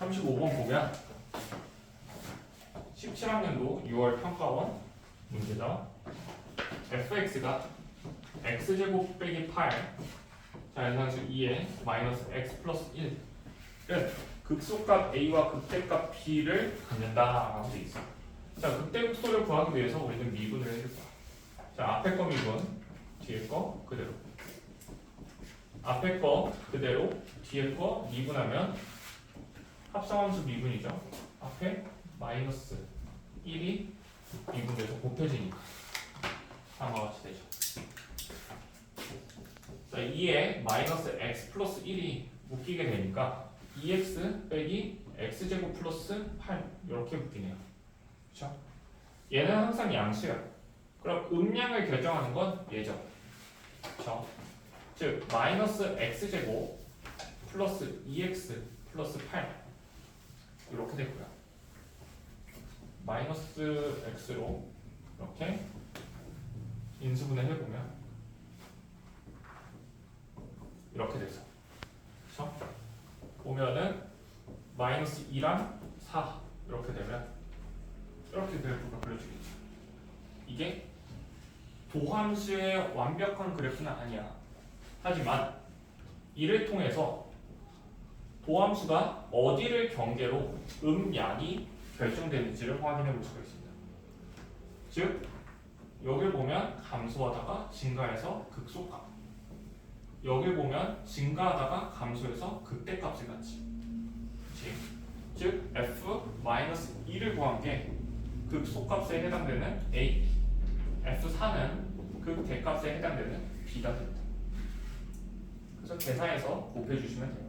35번 보면 17학년도 6월 평가원 문제죠. fx가 x제곱 빼기 8 자연상수 2에 마이너스 x 플러스 1은 극소값 a와 극대값 b를 갖는다라고 돼 있어. 자, 극대극소를 구하기 위해서 우리는 미분을 해줄 거야. 자, 앞에 거 미분, 뒤에 거 그대로. 앞에 거 그대로, 뒤에 거 미분하면 합성함수 미분이죠. 앞에 마이너스 1이 미분돼서 곱해지니까 다음과 같이 되죠. 자, 2에 마이너스 x 플러스 1이 묶이게 되니까 2x 빼기 x제곱 플러스 8 이렇게 묶이네요. 그렇죠? 얘는 항상 양수야. 그럼 음량을 결정하는 건 얘죠. 그렇죠? 즉 마이너스 x제곱 플러스 2x 플러스 8 이렇게 되고요. 마이너스 x로 이렇게 인수분해 해보면 이렇게 되죠. 그렇죠? 보면은 마이너스 2랑 4 이렇게 되면 이렇게 그래프가 그려지겠죠. 이게 도함수의 완벽한 그래프는 아니야. 하지만 이를 통해서 도함수가 어디를 경계로 음양이 결정되는지를 확인해 볼 수가 있습니다. 즉 여길 보면 감소하다가 증가해서 극소값 여길 보면 증가하다가 감소해서 갖지 그치? 즉 f-2를 구한 게 극소값에 해당되는 a f4는 극대값에 해당되는 b가 됩니다 그래서 계산해서 곱해주시면 돼요